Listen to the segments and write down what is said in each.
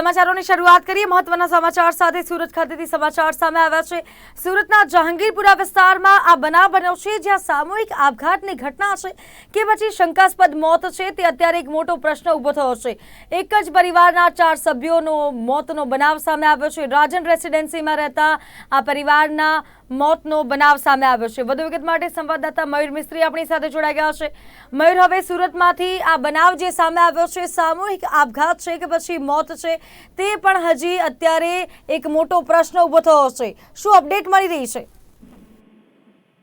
સમાચારોની શરૂઆત કરીએ. મહત્વના સમાચાર સાથે સુરત ખાતેથી સમાચાર સામે આવ્યા છે. સુરતના જહાંગીરપુરા વિસ્તારમાં આ બનાવ બન્યો છે, જ્યાં સામૂહિક આપઘાતની ઘટના છે કે પછી શંકાસ્પદ મોત છે તે અત્યારે એક મોટો પ્રશ્ન ઊભો થયો છે. એક જ પરિવારના ચાર સભ્યોનો મોતનો બનાવ સામે આવ્યો છે. રાજન રેસિડેન્સીમાં રહેતા આ પરિવારના મોતનો બનાવ સામે આવ્યો છે. વધુ વિગત માટે સંવાદદાતા મયુર મિસ્ત્રી આપણી સાથે જોડાઈ ગયા છે. મયુર, હવે સુરતમાંથી આ બનાવ જે સામે આવ્યો છે, સામૂહિક આપઘાત છે કે પછી મોત છે તે પણ હજી અત્યારે એક મોટો પ્રશ્ન ઊભો થયો છે. શું અપડેટ મળી રહી છે?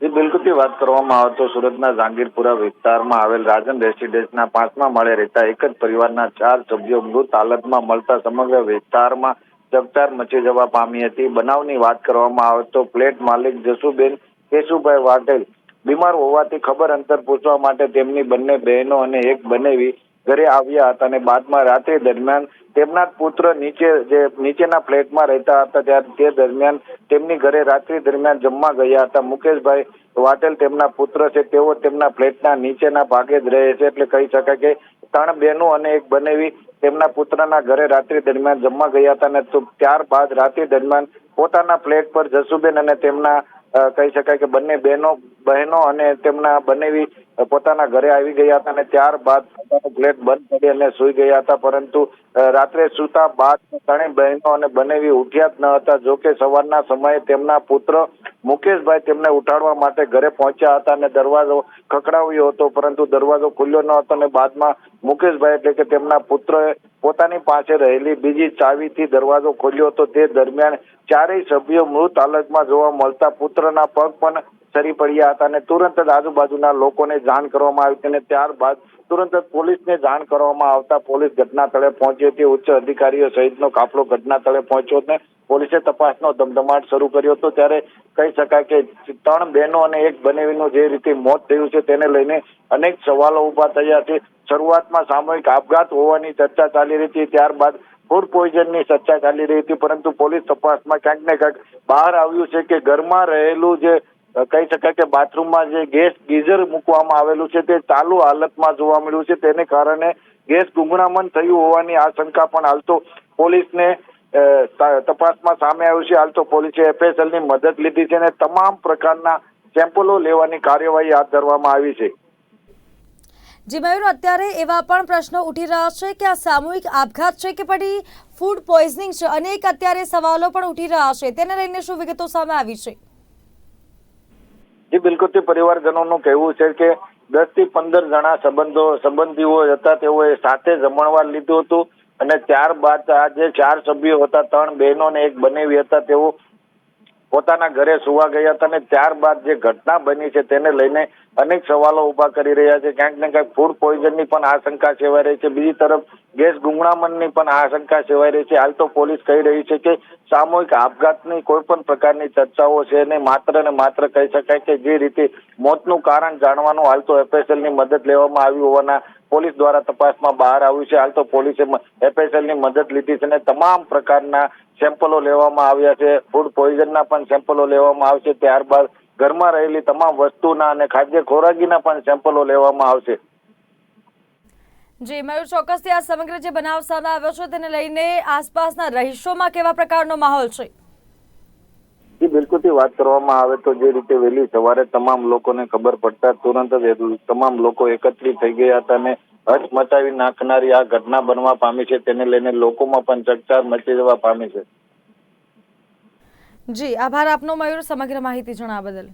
જે બિલકુલથી વાત કરવામાં આવે તો સુરતના જાંગીરપુરા વિસ્તારમાં આવેલ રાજન રેસિડેન્સના પાંચમા માળે રહેતા એક જ પરિવારના ચાર સભ્યો મૃત હાલતમાં મળતા સમગ્ર વિસ્તારમાં ચકચાર મચી જવા પામી હતી. બનાવની વાત કરવામાં આવે તો ફ્લેટ માલિક જસુબેન કેશુભાઈ વાઘેલ બીમાર હોવાથી ખબર અંતર પૂછવા માટે તેમની બંને બહેનો અને એક બનેવી ઘરે આવ્યા હતા અને બાદમાં રાત્રિ દરમિયાન તેમના પુત્ર નીચે જે નીચેના ફ્લેટમાં રહેતા હતા ત્યારે તે દરમિયાન તેમની ઘરે રાત્રિ દરમિયાન જમવા ગયા હતા. મુકેશભાઈ વાટેલ તેમના પુત્ર છે. તેઓ તેમના ફ્લેટના નીચેના ભાગે જ રહે છે એટલે કહી શકાય કે ત્રણ બહેનો અને એક બનેવી તેમના પુત્રના ઘરે રાત્રિ દરમિયાન જમવા ગયા હતા અને ત્યારબાદ રાત્રિ દરમિયાન પોતાના ફ્લેટ પર જસુબેન અને તેમના કહી શકાય કે બંને બહેનો બહેનો અને તેમના બંને પોતાના ઘરે આવી ગયા હતા અને ત્યારબાદ પોતાનું ફ્લેટ બંધ કરી અને સુઈ ગયા હતા. પરંતુ રાત્રે સૂતા બાદ ત્રણેય બહેનો અને બનેવી ઉઠ્યા જ ન હતા. જો સવારના સમયે તેમના પુત્ર મુકેશભાઈ તેમને ઉઠાડવા માટે ઘરે પહોંચ્યા હતા અને દરવાજો ખખડાવ્યો હતો. પરંતુ દરવાજો ખુલ્યો ન હતો અને બાદમાં મુકેશભાઈ એટલે કે તેમના પુત્રએ પોતાની પાસે રહેલી બીજી ચાવીથી દરવાજો ખોલ્યો હતો. તે દરમિયાન ચારેય સભ્યો મૃત હાલતમાં જોવા મળતા પુત્રના પગ પણ સરી પડ્યા હતા અને તુરંત જ આજુબાજુના લોકોને જાણ કરવામાં આવી હતી અને ત્યારબાદ તુરંત જ પોલીસને જાણ કરવામાં આવતા પોલીસ ઘટના પહોંચી હતી. ઉચ્ચ અધિકારીઓ સહિતનો કાફલો ઘટના પહોંચ્યો હતો પોલીસે તપાસનો ધમધમાટ શરૂ કર્યો હતો. ત્યારે કહી શકાય કે ત્રણ બહેનો અને એક બનેવીનું જે રીતે મોત થયું છે તેને લઈને અનેક સવાલો ઊભા થયા છે. શરૂઆતમાં સામૂહિક આપઘાત હોવાની ચર્ચા ચાલી રહી હતી. ત્યારબાદ ફૂડ પોઈઝનની ચર્ચા ચાલી રહી હતી, પરંતુ પોલીસ તપાસમાં ક્યાંક ને ક્યાંક બહાર આવ્યું છે કે ઘરમાં રહેલું જે કહી શકાય કે બાથરૂમમાં જે ગેસ ગીઝર મૂકવામાં આવેલું છે તે ચાલુ હાલતમાં જોવા મળ્યું છે. તેને કારણે ગેસ ગુંગળામણ થયું હોવાની આશંકા પણ હાલ તો પોલીસને તપાસમાં સામે આવ્યું છે. હાલ તો પોલીસે એફએસએલની મદદ લીધી છે અને તમામ પ્રકારના સેમ્પલો લેવાની કાર્યવાહી હાથ ધરવામાં આવી છે. જી મયુર અત્યારે એવા પણ પ્રશ્નો ઉઠી રહ્યા છે કે આ સામૂહિક આપઘાત છે કે પછી ફૂડ પોઈઝનિંગ છે? અનેક અત્યારે સવાલો પણ ઉઠી રહ્યા છે. તેને લઈને શું વિગતો સામે આવી છે? જી તે પરિવારજનોનું કહેવું છે કે દસથી પંદર જણા સંબંધો, સંબંધીઓ હતા, તેઓએ સાથે જમણવાર લીધું હતું અને ત્યારબાદ આ જે ચાર સભ્યો હતા, ત્રણ બહેનો ને એક બનેવી હતા, તેઓ પોતાના ઘરે સુવા ગયા હતા અને ત્યારબાદ જે ઘટના બની છે તેને લઈને અનેક સવાલો ઊભા કરી રહ્યા છે. ક્યાંક ને ક્યાંક ફૂડ પોઈઝનની પણ આશંકા સેવાઈ રહી છે. બીજી તરફ, ગેસ ગુંગળામણની પણ આશંકા સેવાઈ રહી છે. હાલ તો પોલીસ કહી રહી છે કે, સામૂહિક આપઘાતની કોઈ પણ પ્રકારની ચર્ચાઓ છે ને માત્ર ને માત્ર કહી શકાય કે જે રીતે મોતનું કારણ જાણવાનું હાલ તો એફએસએલની મદદ લેવામાં આવી હોવાના પોલીસ દ્વારા તપાસમાં બહાર આવ્યું છે. હાલ તો પોલીસે એફએસએલની મદદ લીધી છે અને તમામ પ્રકારના સેમ્પલો લેવામાં આવ્યા છે. ફૂડ પોઈઝનના પણ સેમ્પલો લેવામાં આવશે. ત્યારબાદ ઘરમાં રહેલી તમામ વસ્તુના અને ખાદ્ય ખોરાકીના પણ સેમ્પલો લેવામાં આવશે. જી મયુર ચોક્કસથી આ સમગ્ર જે બનાવ સામે આવ્યો છે તેને લઈને આસપાસના રહીશોમાં કેવા પ્રકારનો માહોલ છે? જી બિલકુલથી વાત કરવામાં આવે તો જે રીતે વહેલી સવારે તમામ લોકોને ખબર પડતા તુરંત જ તમામ લોકો એકત્રિત થઈ ગયા હતા અને હચ મચાવી નાખનારી આ ઘટના બનવા પામી છે. તેને લઈને લોકોમાં પણ ચકચાર મચી જવા પામી છે. જી, આભાર આપનો મયુર, સમગ્ર માહિતી જણાવવા બદલ.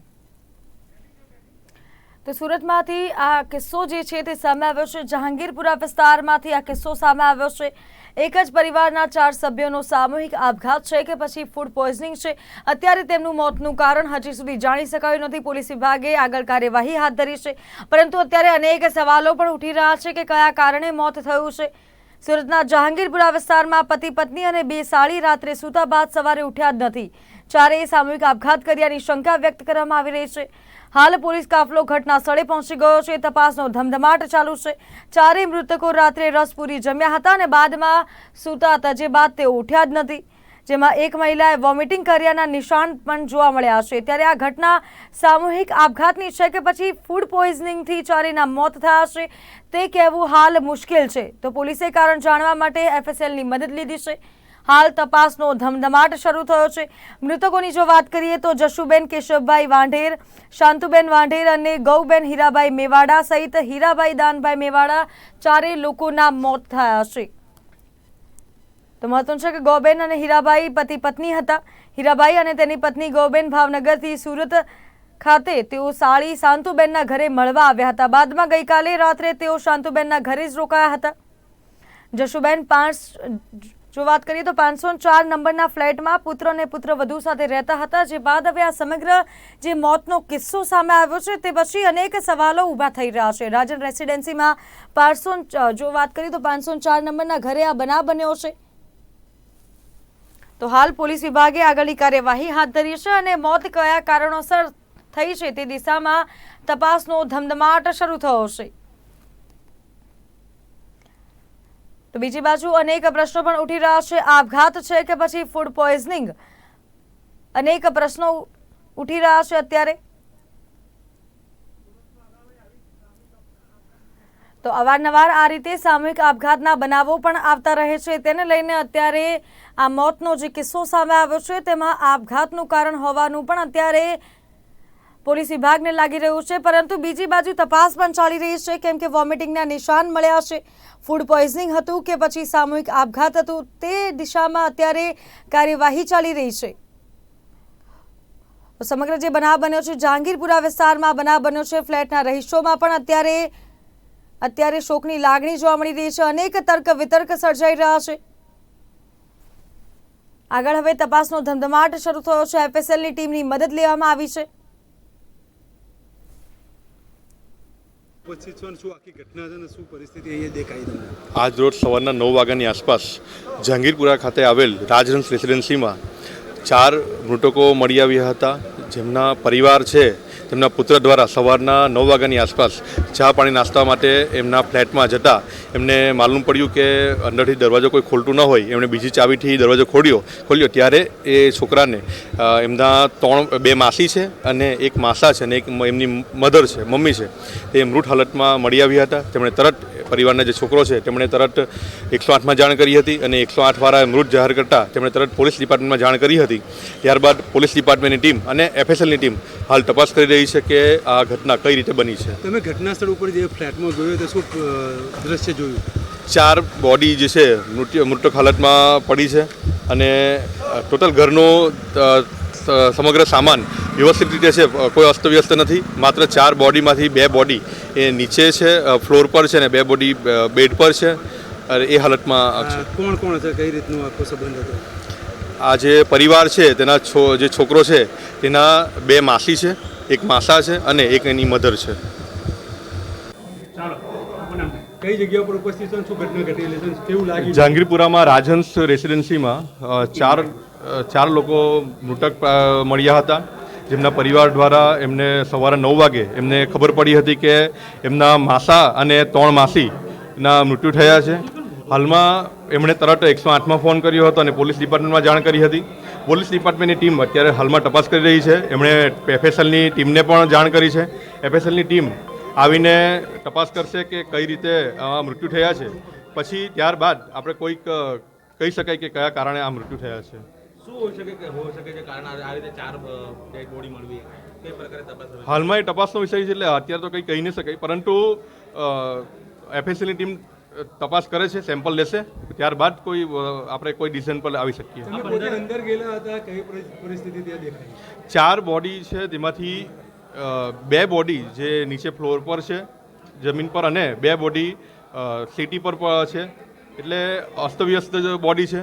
તો સુરતમાંથી આ કિસ્સો જે છે તે સામે આવ્યો છે. જહાંગીરપુરા વિસ્તારમાંથી આ કિસ્સો સામે આવ્યો છે. એક જ પરિવારના ચાર સભ્યોનો સામૂહિક આપઘાત છે કે પછી ફૂડ પોઈઝનિંગ છે. અત્યારે તેમનું મોતનું કારણ હજી સુધી જાણી શકાયું નથી. પોલીસ વિભાગે આગળ કાર્યવાહી હાથ ધરી છે. પરંતુ અત્યારે અનેક સવાલો પણ ઉઠી રહ્યા છે કે કયા કારણે મોત થયું છે. સુરતના જહાંગીરપુરા વિસ્તારમાં પતિ પત્ની અને બે સાળી રાત્રે સૂતા બાદ સવારે ઉઠ્યા જ નથી. ચારેય સામૂહિક આપઘાત કર્યાની શંકા વ્યક્ત કરવામાં આવી રહી છે. હાલ પોલીસ કાફલો ઘટના સ્થળે પહોંચી ગયો છે. તપાસનો ધમધમાટ ચાલુ છે. ચારેય મૃતકો રાત્રે રસપુરી જમ્યા હતા અને બાદમાં સૂતા હતા જે બાદ તેઓ ઉઠ્યા જ નથી. જેમાં એક મહિલાએ વોમિટિંગ કર્યાના નિશાન પણ જોવા મળ્યા છે. ત્યારે આ ઘટના સામૂહિક આપઘાતની છે કે પછી ફૂડ પોઈઝનિંગથી ચારેયના મોત થયા છે, તે કહેવું હાલ મુશ્કેલ છે. તો પોલીસે કારણ જાણવા માટે એફએસએલની મદદ લીધી છે. હાલ તપાસનો ધમધમાટ શરૂ થયો છે. મૃતકોની જો વાત કરીએ તો જશુબેન કેશવભાઈ વાંઢેર, શાંતુબેન વાંઢેર અને ગૌબેન હીરાબાઈ મેવાડા સહિત હીરાબાઈ દાનભાઈ મેવાડા ચારેય લોકોના મોત થયા છે. તો મહત્વનું છે કે ગૌબેન અને હીરાબાઈ પતિ પત્ની હતા. હીરાબાઈ અને તેની પત્ની ગૌબેન ભાવનગરથી સુરત ખાતે તેઓ સાળી શાંતુબેનના ઘરે મળવા આવ્યા હતા. બાદમાં ગઈકાલે રાત્રે તેઓ શાંતુબેનના ઘરે જ રોકાયા હતા. જશુબેન પાંચ જો વાત કરીએ તો પાંચસો ચાર નંબરના ફ્લેટમાં પુત્ર અને પુત્ર વધુ સાથે રહેતા હતા, જે બાદ હવે આ સમગ્ર જે મોતનો કિસ્સો સામે આવ્યો છે તે પછી અનેક સવાલો ઊભા થઈ રહ્યા છે. રાજન રેસિડેન્સીમાં પાંચસો જો વાત કરીએ તો પાંચસો ચાર નંબરના ઘરે આ બનાવ બન્યો છે. તો હાલ પોલીસ વિભાગે આગળની કાર્યવાહી હાથ ધરી છે અને મોત કયા કારણોસર થઈ છે તે દિશામાં તપાસનો ધમધમાટ શરૂ થયો છે. તો બીજી બાજુ અનેક પ્રશ્નો પણ ઉઠી રહ્યા છે. આપઘાત છે કે પછી ફૂડ પોઈઝનિંગ અનેક પ્રશ્નો ઉઠી રહ્યા છે અત્યારે. તો અવારનવાર આ રીતે સામૂહિક આપઘાતના બનાવો પણ આવતા રહે છે. તેને લઈને અત્યારે આ મોતનો જે કિસ્સો સામે આવ્યો છે, તેમાં આપઘાતનું કારણ હોવાનું પણ અત્યારે પોલીસ વિભાગને લાગી રહ્યું છે, પરંતુ બીજી બાજુ તપાસ પણ ચાલી રહી છે, કેમ કે વોમિટિંગના નિશાન મળ્યા છે. ફૂડ પોઈઝનિંગ હતું કે પછી સામૂહિક આપઘાત હતું, તે દિશામાં અત્યારે કાર્યવાહી ચાલી રહી છે. સમગ્ર જે બનાવ બન્યો છે, જહાંગીરપુરા વિસ્તારમાં બનાવ બન્યો છે, ફ્લેટના રહીશોમાં પણ અત્યારે અત્યારે શોકની લાગણી જોવા મળી રહી છે, અનેક તર્ક વિતર્ક સર્જાઈ રહ્યા છે. આગળ હવે તપાસનો ધમધમાટ શરૂ થયો છે, એફએસએલની ટીમની મદદ લેવામાં આવી છે. આજ રોજ સવારના નવ વાગ્યાની આસપાસ જહાંગીરપુરા ખાતે આવેલ રાજહંસ રેસિડેન્સીમાં ચાર મૃતકો મળી આવ્યા હતા. જેમના પરિવાર છે તેમના પુત્ર દ્વારા સવારના નવ વાગ્યાની આસપાસ ચા પાણી નાસ્તા માટે એમના ફ્લેટમાં જતા એમને માલુમ પડ્યું કે અંદરથી દરવાજો કોઈ ખોલતું ન હોય. એમણે બીજી ચાવીથી દરવાજો ખોલ્યો. ખોલ્યો ત્યારે એ છોકરાને એમના ત્રણ, બે માસી છે અને એક માસા છે અને એક એમની મધર છે, મમ્મી છે. તે મૃત હાલતમાં મળી આવ્યા હતા. તેમણે તરત પરિવારના જે છોકરો છે તેમણે તરત એકસો આઠમાં જાણ કરી હતી અને એકસો આઠવાળા મૃત જાહેર કરતા તેમણે તરત પોલીસ ડિપાર્ટમેન્ટમાં જાણ કરી હતી. ત્યારબાદ પોલીસ ડિપાર્ટમેન્ટની ટીમ અને એફએસએલની ટીમ હાલ તપાસ કરી રહી છે કે આ ઘટના કઈ રીતે બની છે. તમે ઘટના સ્થળ ઉપર જે ફ્લેટમાં જોયું તો શું દ્રશ્ય જોયું? ચાર બોડી જે છે મૃત્યુ મૃતક હાલતમાં પડી છે અને ટોટલ ઘરનો સમગ્ર સામાન વ્યવસ્થિત રીતે છે. કોઈ અસ્તવ્યસ્ત નથી. માત્ર ચાર બોડીમાંથી બે બોડી એ નીચે છે ફ્લોર પર છે ને બે બોડી બેડ પર છે. અને એ હાલતમાં કોણ કોણ છે? કઈ રીતનું આખો સંબંધ હતો? આ જે પરિવાર છે તેના છો જે છોકરો છે તેના બે માસી છે એક માસા છે અને એક એની મધર છે. કઈ જગ્યા ઉપર ઉપસ્થિત શું ઘટના ઘટેલી છે? કેવું લાગ્યું? જહાંગીરપુરામાં રાજહંસ રેસિડેન્સીમાં ચાર ચાર લોકો મૃતક મળ્યા હતા. જેમના પરિવાર દ્વારા એમને સવારે નવ વાગે એમને ખબર પડી હતી કે એમના માસા અને ત્રણ માસીના મૃત્યુ થયા છે. હાલમાં એમણે તરત એકસો આઠમાં ફોન કર્યો હતો અને પોલીસ ડિપાર્ટમેન્ટમાં જાણ કરી હતી. પોલીસ ડિપાર્ટમેન્ટની ટીમ અત્યારે હાલમાં તપાસ કરી રહી છે. એમણે એફએસએલની ટીમને પણ જાણ કરી છે. એફએસએલની ટીમ આવીને તપાસ કરશે કે કઈ રીતે મૃત્યુ થયા છે. પછી ત્યારબાદ આપણે કોઈક કહી શકાય કે કયા કારણે આ મૃત્યુ થયા છે. શું હોઈ શકે કે હોઈ શકે છે? કારણ આ રીતે ચાર ડેડ બોડી મળવી કઈ પ્રકારે તપાસ હાલમાં એ તપાસનો વિષય છે એટલે અત્યારે તો કંઈ કહી નહીં શકાય. પરંતુ એફએસસીની ટીમ તપાસ કરે છે સેમ્પલ લેશે. ત્યારબાદ કોઈ આપણે કોઈ ડિસિઝન પર આવી શકીએ. અંદર ગયેલા હતા કઈ પરિસ્થિતિ ત્યાં દેખાય ચાર બોડી છે તેમાંથી બે બોડી જે નીચે ફ્લોર પર છે જમીન પર અને બે બોડી સિટી પર છે. એટલે અસ્તવ્યસ્ત બોડી છે.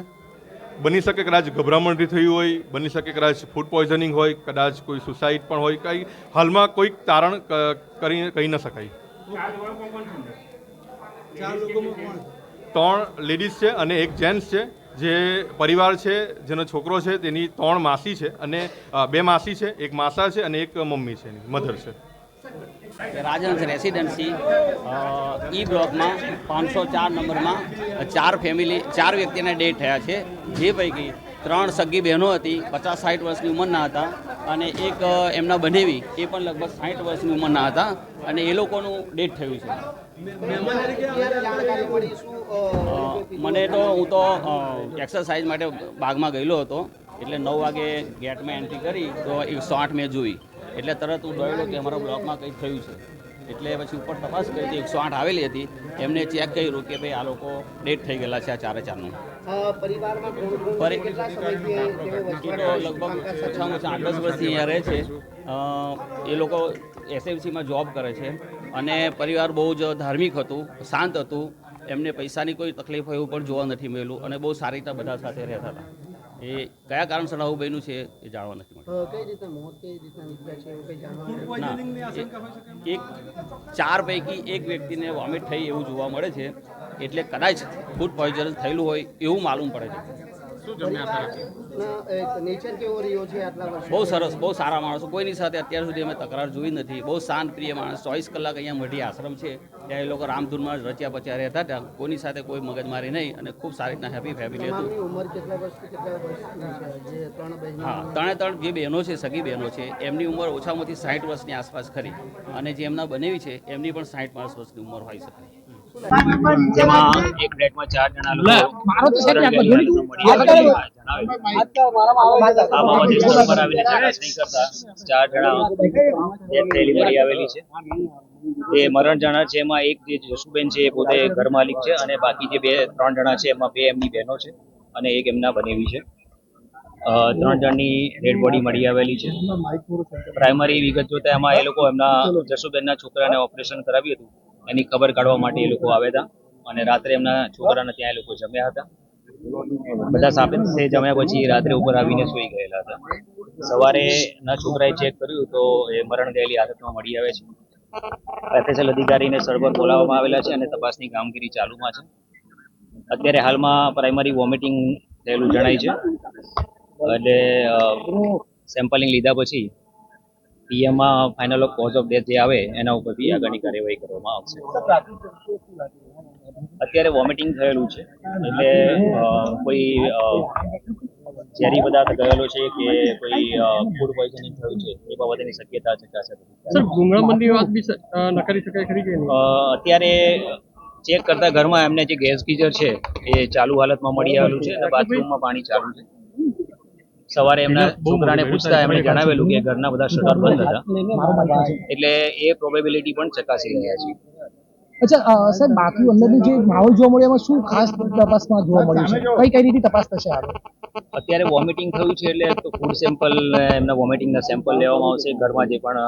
બની શકે કદાચ ગભરામણથી થયું હોય બની શકે કદાચ ફૂડ પોઈઝનિંગ હોય કદાચ કોઈ સુસાઇડ પણ હોય કંઈ હાલમાં કોઈક તારણ કરી કહી ન શકાય. ત્રણ લેડીઝ છે અને એક જેન્ટ્સ છે જે પરિવાર છે જેનો છોકરો છે તેની ત્રણ માસી છે અને બે માસી છે એક માસા છે અને એક મમ્મી છે એની મધર છે. રાજહંસ રેસિડેન્સી ઈ બ્લોકમાં પાંચસો ચાર નંબરમાં ચાર ફેમિલી ચાર વ્યક્તિના ડેટ થયા છે. જે પૈકી ત્રણ સગી બહેનો હતી, પચાસ સાઠ વર્ષની ઉંમરના હતા અને એક એમના બનેવી, એ પણ લગભગ સાઠ વર્ષની ઉંમરના હતા અને એ લોકોનું ડેટ થયું છે. મને તો હું તો એક્સરસાઇઝ માટે બાગમાં ગયેલો હતો. એટલે નવ વાગે ગેટમાં એન્ટ્રી કરી, તો એકસો આઠ મેં જોઈ. એટલે તરત હું દોડ્યો કે અમારા બ્લોકમાં કંઈક થયું છે. એટલે પછી ઉપર તપાસ કરી હતી એકસો આઠ આવેલી હતી. એમને ચેક કર્યું કે ભાઈ આ લોકો ડેટ થઈ ગયેલા છે આ ચારે ચારનું. લગભગ ઓછામાં ઓછા આઠ દસ વર્ષથી અહીંયા રહે છે. એ લોકો એસએમસીમાં જોબ કરે છે. અને પરિવાર બહુ જ ધાર્મિક હતું શાંત હતું. એમને પૈસાની કોઈ તકલીફ હોય એવું પણ જોવા નથી મળેલું અને બહુ સારી રીતે બધા સાથે રહેતા હતા. એ કયા કારણસર આવું બન્યું છે એ જાણવા નથી મળ્યું. એક ચાર પૈકી એક વ્યક્તિને વોમિટ થઈ એવું જોવા મળે છે. એટલે કદાચ ફૂડ પોઈઝન થયેલું હોય એવું માલુમ પડે છે. ના, એક નેચર કેવો રહ્યો છે આટલા વર્ષો બહુ સરસ બહુ સારા માણસો. કોઈની સાથે અત્યાર સુધી અમે તકરાર જોઈ નથી. બહુ શાંત પ્રિય માણસ. ચોવીસ કલાક અહીંયા મઢી આશ્રમ છે. ત્યાં એ લોકો રામધૂનમાં જ રચ્યા પચ્યા રહેતા હતા. કોની સાથે કોઈ મગજમારી નહીં અને ખૂબ સારી રીતના હેપી ફેમિલી હતું. તમામની ઉંમર કેટલા વર્ષથી કેટલા વર્ષની છે? જે ત્રણ હા ત્રણે ત્રણ જે બહેનો છે સગી બહેનો છે એમની ઉંમર ઓછામાં ઓછી સાઠ વર્ષની આસપાસ ખરી. અને જે એમના બનેવી છે એમની પણ સાઠ પાંચ વર્ષની ઉંમર હોઈ શકે. જેમાં એક ફ્લેટમાં ચાર જણા લોકો ચાર આવેલી છે. તે મરણ જણા છે, એમાં એક જે જસુબેન છે, એ પોતે ઘર માલિક છે અને બાકી જે બે, ત્રણ જણા છે, એમાં બે એમની બહેનો છે અને એક એમના બનેવી છે. ત્રણ જણની ડેડ બોડી મળી આવેલી છે. પ્રાઇમરી વિગત જોતા એમાં એ લોકો એમના જસુબેનના છોકરાને ઓપરેશન કરાવ્યું હતું. એની ખબર કાઢવા માટે એ લોકો આવ્યા હતા અને રાત્રે એમના છોકરાને ત્યાં એ લોકો જમ્યા હતા. બધા સાથે જમ્યા પછી રાત્રે ઉપર આવીને સૂઈ ગયેલા હતા. સવારે ના છોકરાએ ચેક કર્યું તો એ મરણ ગયેલી હાલતમાં મળી આવે છે. એફએસએલ અધિકારીને પર બોલાવવામાં આવેલા છે અને તપાસની કામગીરી ચાલુમાં છે. અત્યારે હાલમાં પ્રાઇમરી વોમિટિંગ થયેલું જણાય છે. એટલે સેમ્પલિંગ લીધા પછી પીએમમાં ફાઇનલ કોઝ ઓફ ડેથ જે આવે, એના ઉપરથી આગળની કાર્યવાહી કરવામાં આવશે. અત્યારે વોમિટિંગ થયેલું છે. એટલે કોઈ ઝેરી પદાર્થ ગયેલો છે કે કોઈ ફૂડ પોઈઝનિંગ થયું છે એ બાબતની શક્યતા ચકાસે સર ગુંગળામણની વાત બી નકારી શકાય ખરી કે અત્યારે ચેક કરતા ઘરમાં એમને જે ગેસ ગીઝર છે એ ચાલુ હાલતમાં મળી આવેલું છે અને બાથરૂમમાં પાણી ચાલુ છે. સવારે એમના છોકરાને પૂછતા એમણે જણાવેલું કે ઘરના બધા શટર બંધ હતા. એટલે એ પ્રોબેબિલિટી પણ ચકાસી રહ્યા છે. અચ્છા સાહેબ બાકી અંદરનું જે માહોલ જોવા મળ્યો એમાં શું ખાસ તપાસમાં જોવા મળ્યું છે? કઈ કઈ રીતે તપાસ થશે આગળ? અત્યારે વોમિટિંગ થયું છે એટલે ફૂડ સેમ્પલ એમના વોમિટિંગના સેમ્પલ લેવામાં આવશે ઘરમાં જે પણ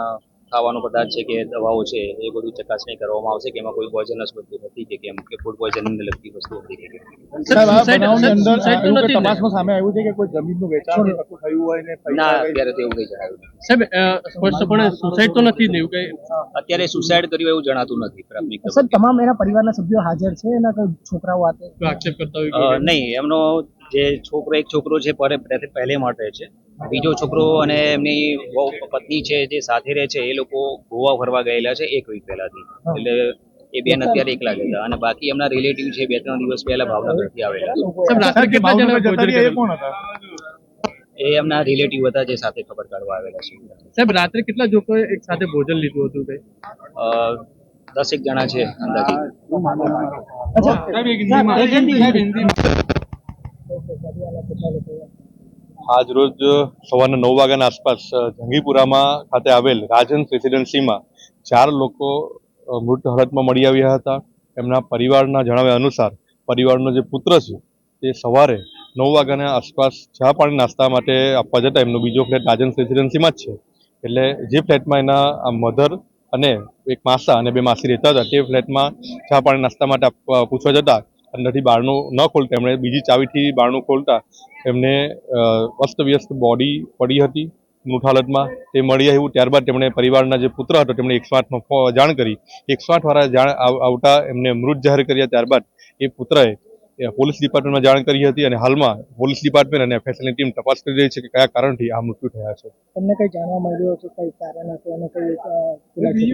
ખાવાનો પદાર્થ છે કે દવાઓ છે એ બધું ચકાસણી કરવામાં આવશે કે એમાં કોઈ પોઈઝનસ વસ્તુ હતી કે કેમ કે ફૂડ પોઈઝનિંગને લગતી વસ્તુ હતી કે કેમ. સુસાઇડ તો નથી ને? સામે આવ્યું છે કે કોઈ જમીનનું વેચાણ થયું હોય ને ના અત્યારે સુસાઇડ તો નથી જ ને એવું કઈ? અત્યારે સુસાઇડ કર્યું એવું જણાતું નથી પ્રાથમિક તમામ એના પરિવારના સભ્યો હાજર છે એના છોકરાઓ આક્ષેપ કરતા હોય નહીં એમનો જે છોકરો એક છોકરો છે પહેલે માટે છે. બીજો છોકરો અને એમની પત્ની છે જે સાથે રહે છે એ લોકો ગોવા ફરવા ગયેલા છે એક વીક પહેલાથી. એટલે એ બેન અત્યારે એકલા ગયેલા. અને બાકી એમના રિલેટિવ છે બે ત્રણ દિવસ પહેલા ભાવનગરથી આવેલા? એ એમના રિલેટિવ હતા જે સાથે ખબર કાઢવા આવેલા છે. સાહેબ રાત્રે કેટલા લોકોએ એક સાથે ભોજન લીધું હતું કઈ? અ, દસેક જણા છે અંદાજે. આજ રોજ સવારના નવ વાગ્યાના આસપાસ જંગીપુરામાં ખાતે આવેલ રાજન રેસિડેન્સીમાં ચાર લોકો મૃત હાલતમાં મળી આવ્યા હતા. એમના પરિવારના જણાવ્યા અનુસાર પરિવારનો જે પુત્ર છે, તે સવારે નવ વાગ્યાના આસપાસ ચા પાણી નાસ્તા માટે આપવા જતા એમનો બીજો ફ્લેટ રાજન્સ રેસિડેન્સીમાં જ છે. એટલે જે ફ્લેટમાં એના મધર અને એક માસા અને બે માસી રહેતા હતા, તે ફ્લેટમાં ચા પાણી નાસ્તા માટે પૂછવા જતા અંદરથી બારણું ન ખોલતા. એમણે બીજી ચાવીથી બારણું ખોલતા. એમને અસ્તવ્યસ્ત બોડી પડી હતી મૃત હાલતમાં. તે મળી આવ્યું. ત્યારબાદ તેમણે પરિવારના જે પુત્ર હતો, તેમણે એકસો આઠમાં જાણ કરી. એકસો આઠ વાળા જાણ આવ- આવતા એમને મૃત જાહેર કર્યા. ત્યારબાદ એ પુત્રએ પોલીસ ડિપાર્ટમેન્ટમાં જાણ કરી હતી અને હાલમાં પોલીસ ડિપાર્ટમેન્ટ અને એફએસએલની ટીમ તપાસ કરી રહી છે કે કયા કારણથી આ મૃત્યુ થયા છે. તમને કઈ જાણવા મળ્યું છે કઈ કારણ હતું? અને કઈ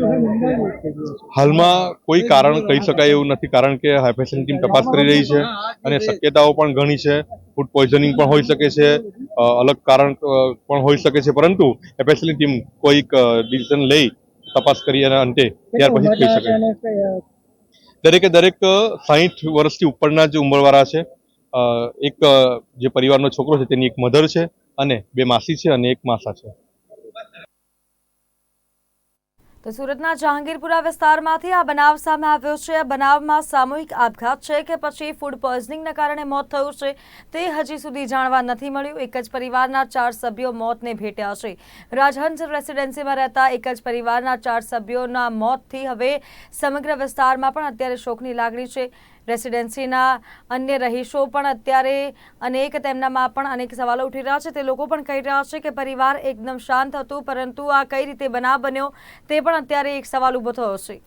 હાલમાં કોઈ કારણ કહી શકાય એવું નથી કારણ કે એફએસએલની ટીમ તપાસ કરી રહી છે અને શક્યતાઓ પણ ઘણી છે. ફૂડ પોઈઝનિંગ પણ હોઈ શકે છે અલગ કારણ પણ હોઈ શકે છે. પરંતુ એફએસએલની ટીમ કોઈક ડિસિઝન લઈ તપાસ કરી અને અંતે ત્યાર પછી કહી શકે દરેકે દરેક સાહીઠ વર્ષથી ઉપરના જે ઉંમરવાળા છે એક જે પરિવારનો છોકરો છે તેની એક મધર છે અને બે માસી છે અને એક માસા છે. તો સુરતના જહાંગીરપુરા વિસ્તારમાંથી આ બનાવ સામે આવ્યો છે. આ બનાવમાં સામૂહિક આપઘાત છે કે પછી ફૂડ પોઈઝનિંગના કારણે મોત થયું છે તે હજી સુધી જાણવા નથી મળ્યું. એક જ પરિવારના ચાર સભ્યો મોતને ભેટ્યા છે. રાજહંસ રેસિડેન્સીમાં રહેતા એક જ પરિવારના ચાર સભ્યોના મોતથી હવે સમગ્ર વિસ્તારમાં પણ અત્યારે શોકની લાગણી છે. રેસિડેન્સીના અન્ય રહીશો પણ અત્યારે અનેક તેમનામાં પણ અનેક સવાલો ઉઠી રહ્યા છે. તે લોકો પણ કહી રહ્યા છે કે પરિવાર એકદમ શાંત હતું, પરંતુ આ કઈ રીતે બનાવ બન્યો તે પણ અત્યારે એક સવાલ ઊભો થયો છે.